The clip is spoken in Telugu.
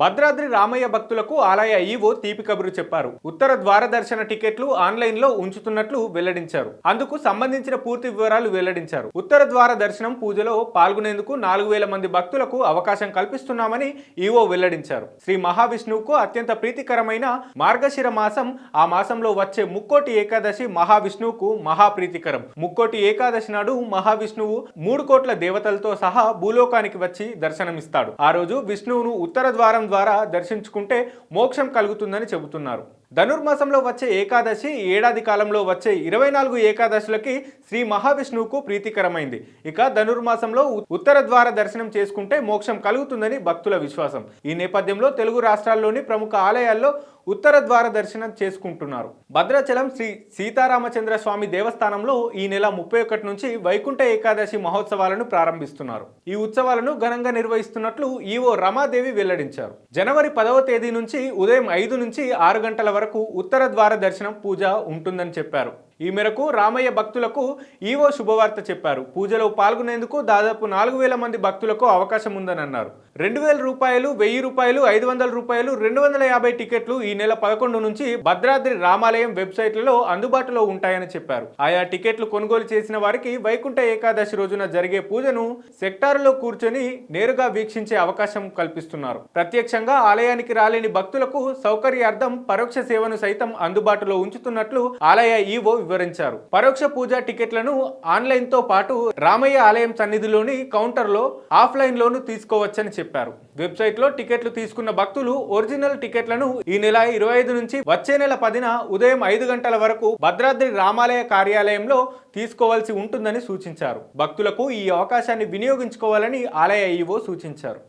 భద్రాద్రి రామయ్య భక్తులకు ఆలయ ఈవో తీపి కబురు చెప్పారు. ఉత్తర ద్వార దర్శన టికెట్లు ఆన్లైన్లో ఉంచుతున్నట్లు వెల్లడించారు. అందుకు సంబంధించిన పూర్తి వివరాలు వెల్లడించారు. ఉత్తర ద్వార దర్శనం పూజలో పాల్గొనేందుకు నాలుగు వేల మంది భక్తులకు అవకాశం కల్పిస్తున్నామని ఈవో వెల్లడించారు. శ్రీ మహావిష్ణువుకు అత్యంత ప్రీతికరమైన మార్గశిర మాసం ఆ మాసంలో వచ్చే ముక్కోటి ఏకాదశి మహావిష్ణువుకు మహాప్రీతికరం. ముక్కోటి ఏకాదశి నాడు మహావిష్ణువు మూడు కోట్ల దేవతలతో సహా భూలోకానికి వచ్చి దర్శనమిస్తాడు. ఆ రోజు విష్ణువును ఉత్తర ద్వారం ద్వారా దర్శించుకుంటే మోక్షం కలుగుతుందని చెబుతున్నారు. ధనుర్మాసంలో వచ్చే ఏకాదశి ఏడాది కాలంలో వచ్చే ఇరవై నాలుగు ఏకాదశులకి శ్రీ మహావిష్ణువుకు ప్రీతికరమైంది. ఇక ధనుర్మాసంలో ఉత్తర ద్వార దర్శనం చేసుకుంటే మోక్షం కలుగుతుందని భక్తుల విశ్వాసం. ఈ నేపథ్యంలో తెలుగు రాష్ట్రాల్లోని ప్రముఖ ఆలయాల్లో ఉత్తర ద్వార దర్శనం చేసుకుంటున్నారు. భద్రాచలం శ్రీ సీతారామచంద్ర స్వామి దేవస్థానంలో ఈ నెల ముప్పై ఒకటి నుంచి వైకుంఠ ఏకాదశి మహోత్సవాలను ప్రారంభిస్తున్నారు. ఈ ఉత్సవాలను ఘనంగా నిర్వహిస్తున్నట్లు ఈవో రమాదేవి వెల్లడించారు. జనవరి పదవ తేదీ నుంచి ఉదయం ఐదు నుంచి ఆరు గంటల వరకు ఉత్తర ద్వార దర్శనం పూజ ఉంటుందని చెప్పారు. ఈ మేరకు రామయ్య భక్తులకు ఈవో శుభవార్త చెప్పారు. పూజలో పాల్గొనేందుకు దాదాపు నాలుగు వేల మంది భక్తులకు అవకాశం ఉందని అన్నారు రెండు వేల రూపాయలు వెయ్యి రూపాయలు ఐదు వందల రూపాయలు రెండు వందల యాభై టికెట్లు ఈ నెల పదకొండు నుంచి భద్రాద్రి రామాలయం వెబ్సైట్లలో అందుబాటులో ఉంటాయని చెప్పారు. ఆయా టికెట్లు కొనుగోలు చేసిన వారికి వైకుంఠ ఏకాదశి రోజున జరిగే పూజను సెక్టారులో కూర్చొని నేరుగా వీక్షించే అవకాశం కల్పిస్తున్నారు. ప్రత్యక్షంగా ఆలయానికి రాలేని భక్తులకు సౌకర్యార్థం పరోక్ష సేవను సైతం అందుబాటులో ఉంచుతున్నట్లు ఆలయ ఈవో వివరించారు. పరోక్ష పూజ టికెట్లను ఆన్లైన్తో పాటు రామయ్య ఆలయం సన్నిధిలోని కౌంటర్లో ఆఫ్లైన్ లోను తీసుకోవచ్చని చెప్పారు. వెబ్సైట్లో టికెట్లు తీసుకున్న భక్తులు ఒరిజినల్ టికెట్లను ఈ నెల ఇరవై ఐదు నుంచి వచ్చే నెల పదిన ఉదయం ఐదు గంటల వరకు భద్రాద్రి రామాలయ కార్యాలయంలో తీసుకోవాల్సి ఉంటుందని సూచించారు. భక్తులకు ఈ అవకాశాన్ని వినియోగించుకోవాలని ఆలయ ఈవో సూచించారు.